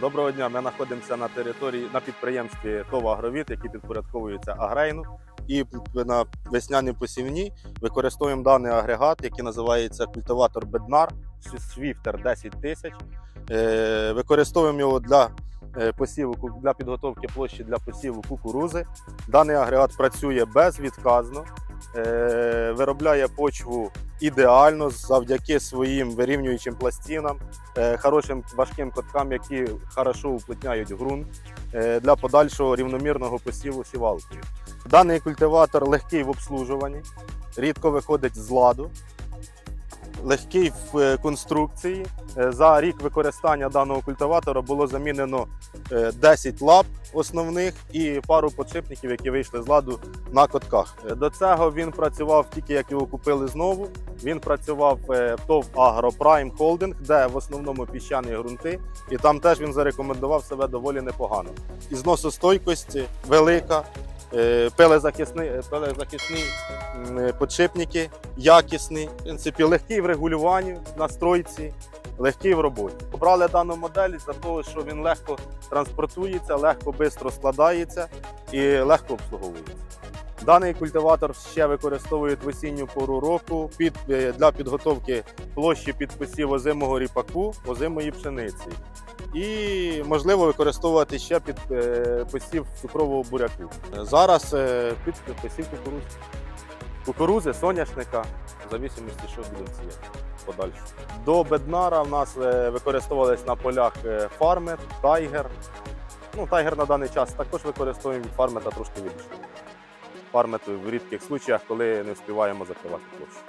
Доброго дня. Ми знаходимося на території на підприємстві ТОВ «Агровіт», який підпорядковується Агрейну. І на весняній посівні використовуємо даний агрегат, який називається культиватор Беднар Swifter 10 тисяч. Е, Використовуємо його для е, посіву для підготовки площі для посіву кукурузи. Даний агрегат працює безвідказно, е, виробляє почву ідеально завдяки своїм вирівнюючим пластинам, е, хорошим важким коткам, які хорошо уплотняють ґрунт е, для подальшого рівномірного посіву сівалкою. Даний культиватор легкий в обслужуванні, рідко виходить з ладу, легкий в е, конструкції. За рік використання даного культиватора було замінено е, 10 лап основних і пару подшипників, які вийшли з ладу на котках. До цього він працював тільки як його купили знову. Він працював е, в ТОВ Агропрайм Холдинг, де в основному піщані ґрунти, і там теж він зарекомендував себе доволі непогано. І зносостойкості велика, е, пилезахисні, е, пилезахисні подшипники, якісні, в принципі, легкий в регулюванні, настройці, легкий в роботі. Обрали дану модель за того, що він легко транспортується, легко швидко складається і легко обслуговується. Даний культиватор ще використовують в осінню пору року під, е, для підготовки площі під посів озимого ріпаку, озимої пшениці. І можливо використовувати ще під е, посів цукрового буряку. Зараз е, під посів кукурузи. Кукурузи, соняшника, в зависимості, що будемо сіяти подальше. До беднара в нас використовувались на полях фармер, тайгер. Ну, тайгер на даний час також використовуємо від фармета трошки більше фармити в рідких случаях, коли не встигаємо закривати площу.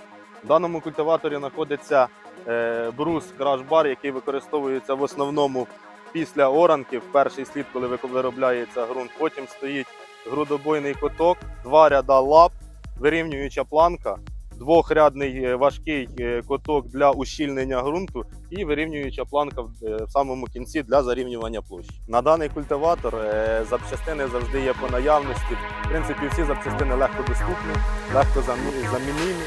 В даному культиваторі знаходиться е, брус краш-бар, який використовується в основному після оранків. перший слід, коли ви- виробляється ґрунт. Потім стоїть грудобойний коток, два ряда лап, вирівнююча планка, двохрядний е, важкий е, коток для ущільнення ґрунту і вирівнююча планка в, е, самому кінці для зарівнювання площі. На даний культиватор запчастини завжди є по наявності. В принципі, всі запчастини легко доступні, легко замі- замінімі.